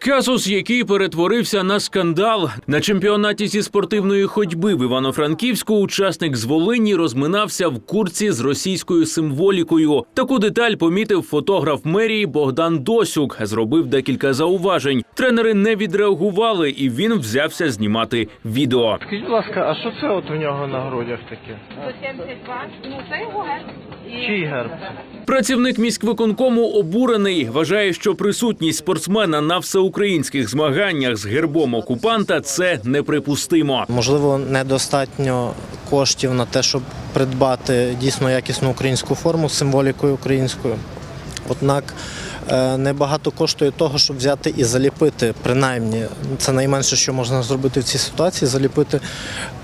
Казус, який перетворився на скандал на чемпіонаті зі спортивної ходьби в Івано-Франківську, учасник з Волині розминався в курці з російською символікою. Таку деталь помітив фотограф мерії Богдан Досюк. Зробив декілька зауважень. Тренери не відреагували, і він взявся знімати відео. Скажіть, будь ласка, а що це от у нього на грудях таке? 172. Ну, це його герб. Чий герб? Працівник міськвиконкому обурений. Вважає, що присутність спортсмена на всеукраїнських змаганнях з гербом окупанта це неприпустимо. Можливо, недостатньо коштів на те, щоб придбати дійсно якісну українську форму з символікою українською. Однак е, небагато коштує того, щоб взяти і заліпити, принаймні, це найменше, що можна зробити в цій ситуації, заліпити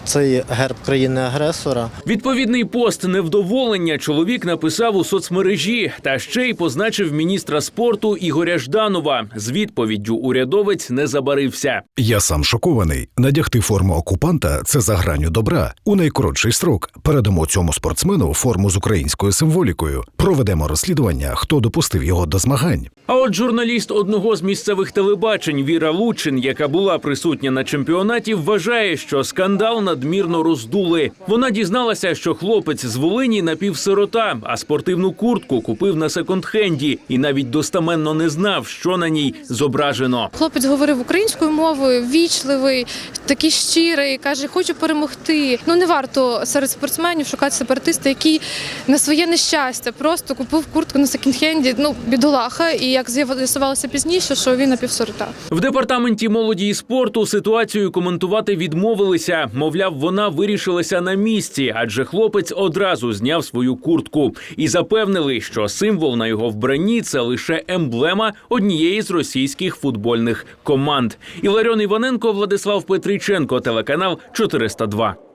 цей герб країни-агресора. Відповідний пост невдоволення чоловік написав у соцмережі та ще й позначив міністра спорту Ігоря Жданова. З відповіддю урядовець не забарився. Я сам шокований. Надягти форму окупанта це за гранню добра. У найкоротший строк передамо цьому спортсмену форму з українською символікою. Проведемо розслідування, хто допустив його до змагань. А от журналіст одного з місцевих телебачень Віра Лучин, яка була присутня на чемпіонаті, вважає, що скандал надмірно роздули. Вона дізналася, що хлопець з Волині напівсирота, а спортивну куртку купив на секонд-хенді і навіть достаменно не знав, що на ній зображено. Хлопець говорив українською мовою, вічливий, такий щирий, каже, хочу перемогти. Ну не варто серед спортсменів шукати сепаратиста, який на своє нещастя просто купив куртку на секонд-хенді, ну бідолаха. І як з'ясувалося пізніше, що він напівсорота. В департаменті молоді і спорту ситуацію коментувати відмовилися. Мовляв, вона вирішилася на місці, адже хлопець одразу зняв свою куртку і запевнили, що символ на його вбранні це лише емблема однієї з російських футбольних команд. Іларіон Іваненко, Владислав Петриченко, телеканал 402.